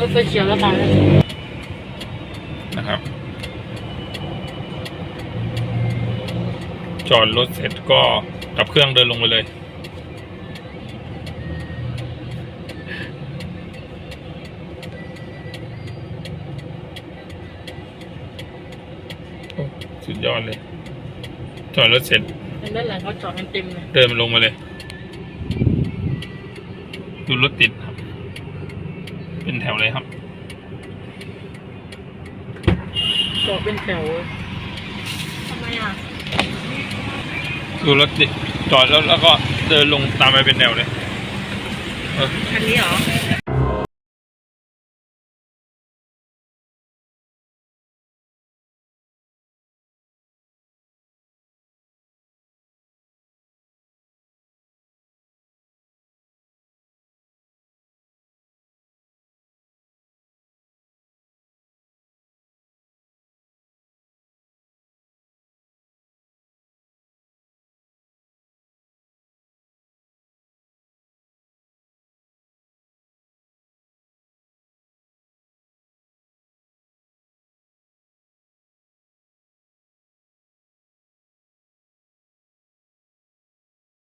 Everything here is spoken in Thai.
รถไฟเขียวแล้วมาแล้วนะครับ จอดรถเสร็จก็ดับเครื่องเดินลงไปเลยโอ้สุดยอดเลย จอดรถเสร็จเห็นด้านหลังเขาจอดกันเต็มเลย เดินลงมาเลย ดูรถติดครับ เป็นแถวเลยครับจอดเป็นแถวเลยทำไมอะดูรถติดจอดแล้วแล้วก็เดินลงตามไปเป็นแนวเลยเออคันนี้เหรอ